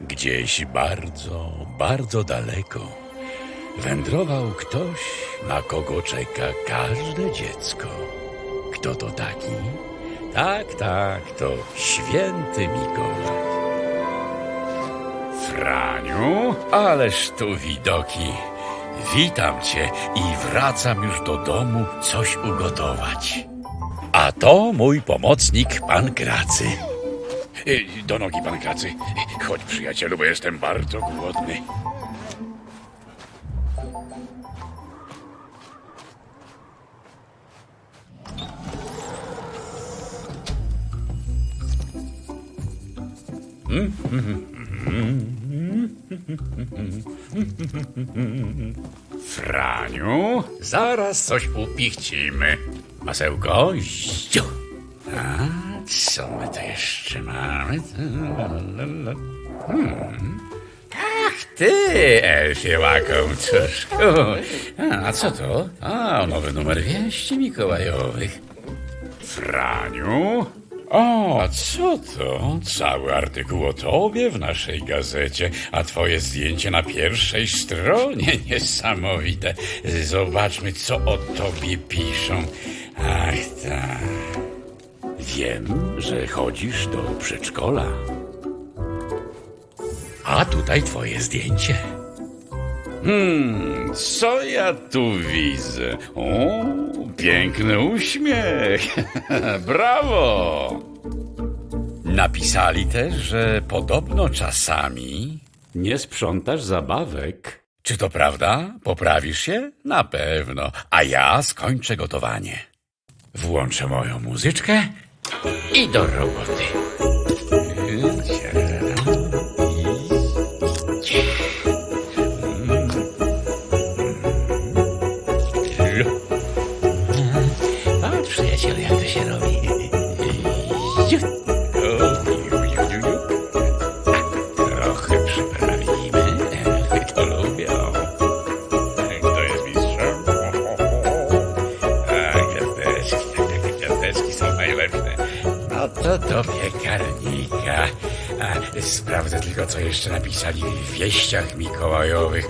Gdzieś bardzo, bardzo daleko wędrował ktoś, na kogo czeka każde dziecko. Kto to taki? Tak, tak, to święty Mikołaj. Franiu, ależ tu widoki. Witam cię i wracam już do domu coś ugotować. A to mój pomocnik, pan Kracy. Do nogi, pan Kracy. Chodź, przyjacielu, bo jestem bardzo głodny. Franiu, zaraz coś upichcimy. Masełko, ziu. A co my tu jeszcze mamy? Hmm. Ach, ty, Elfie łakomczuszku. A co to? A, nowy numer wieści mikołajowych. Franiu? O, a co to? Cały artykuł o tobie w naszej gazecie, a twoje zdjęcie na pierwszej stronie. Niesamowite. Zobaczmy, co o tobie piszą. Ach, tak. Wiem, że chodzisz do przedszkola. A tutaj twoje zdjęcie. Hmm, co ja tu widzę? O, piękny uśmiech. Brawo! Napisali też, że podobno czasami nie sprzątasz zabawek. Czy to prawda? Poprawisz się? Na pewno. A ja skończę gotowanie. Włączę moją muzyczkę i do roboty. Tylko, co jeszcze napisali w wieściach mikołajowych.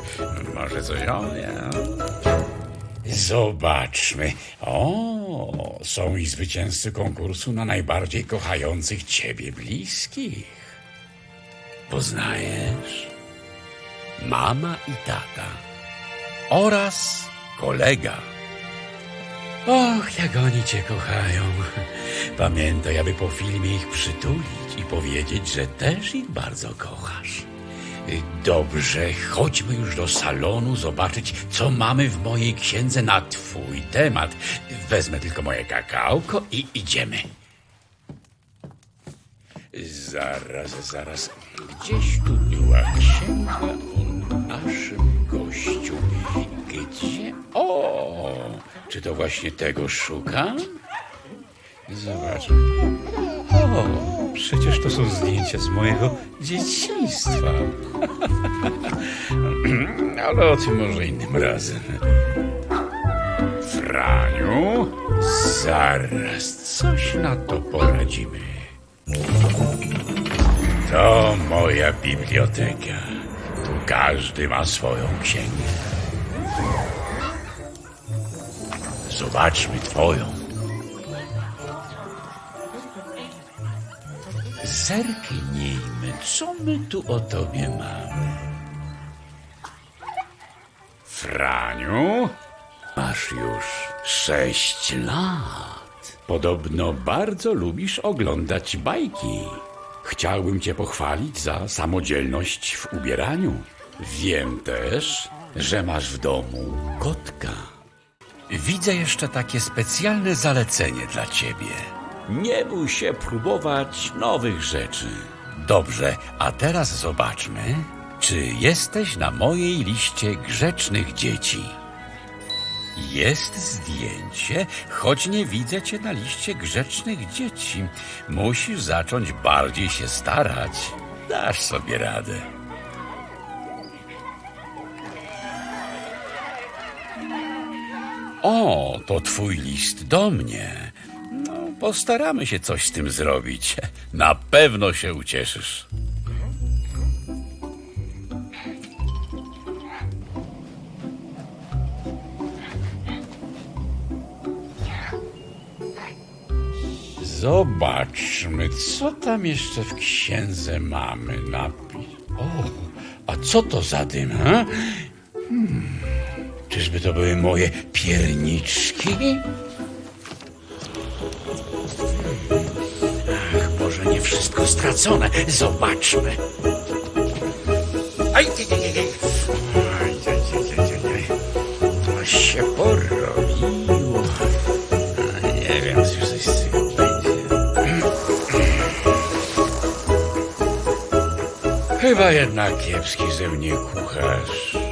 Może coś o mnie. Zobaczmy. O, są i zwycięzcy konkursu na najbardziej kochających ciebie bliskich. Poznajesz? Mama i tata. Oraz kolega. Och, jak oni cię kochają. Pamiętaj, aby po filmie ich przytulić i powiedzieć, że też ich bardzo kochasz. Dobrze, chodźmy już do salonu zobaczyć, co mamy w mojej księdze na twój temat. Wezmę tylko moje kakałko i idziemy. Zaraz, zaraz. Gdzieś tu była księga o naszym gościu. Gdzie? O! Czy to właśnie tego szukam? Zobaczmy. O, przecież to są zdjęcia z mojego dzieciństwa. Ale o tym może innym razem. Franiu, zaraz coś na to poradzimy. To moja biblioteka. Tu każdy ma swoją księgę. Zobaczmy twoją. Zerknijmy, co my tu o tobie mamy. Franiu, masz już sześć lat. Podobno bardzo lubisz oglądać bajki. Chciałbym cię pochwalić za samodzielność w ubieraniu. Wiem też, że masz w domu kotka. Widzę jeszcze takie specjalne zalecenie dla ciebie. Nie bój się próbować nowych rzeczy. Dobrze, a teraz zobaczmy, czy jesteś na mojej liście grzecznych dzieci. Jest zdjęcie, choć nie widzę cię na liście grzecznych dzieci. Musisz zacząć bardziej się starać. Dasz sobie radę. O, to twój list do mnie. No, postaramy się coś z tym zrobić. Na pewno się ucieszysz. Zobaczmy, co tam jeszcze w księdze mamy napis. O, a co to za dym? Hmm czyżby to były moje pierniczki? Ach, może nie wszystko stracone. Zobaczmy. Aj, aj, aj, aj. To się porobiło. Nie wiem, co coś z będzie. Chyba jednak kiepski ze mnie kucharz.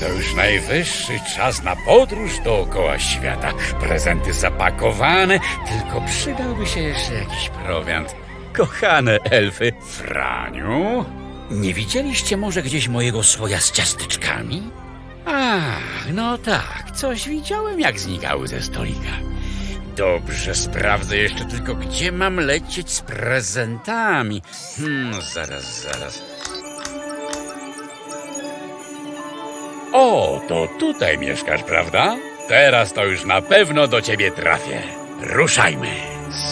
to już najwyższy czas na podróż dookoła świata. Prezenty zapakowane, tylko przydałby się jeszcze jakiś prowiant. Kochane elfy. Franiu? Nie widzieliście może gdzieś mojego słoja z ciasteczkami? Ach, no tak, coś widziałem, jak znikały ze stolika. Dobrze, sprawdzę jeszcze tylko, gdzie mam lecieć z prezentami. Hmm, zaraz, zaraz. O, to tutaj mieszkasz, prawda? Teraz to już na pewno do ciebie trafię. Ruszajmy.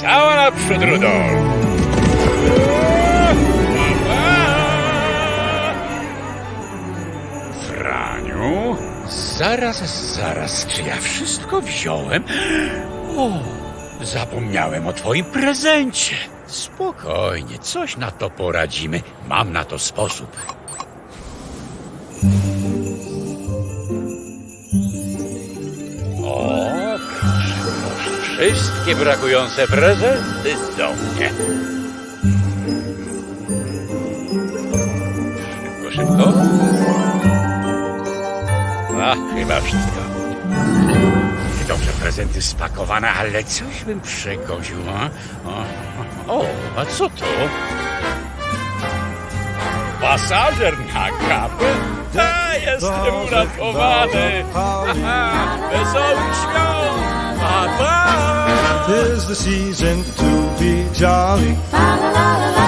Cała naprzód, Rudolf. Franiu? Zaraz, zaraz, czy ja wszystko wziąłem? O, zapomniałem o twoim prezencie. Spokojnie, coś na to poradzimy. Mam na to sposób. Wszystkie brakujące prezenty do mnie. Szybko, szybko. A, chyba wszystko. Dobrze, prezenty spakowane, ale coś bym przekoził, a? O, a co to? Pasażer na kapę? Ta, jestem uratowany! Haha, Wesołych świąt! Papa. Tis the season to be jolly. La la la.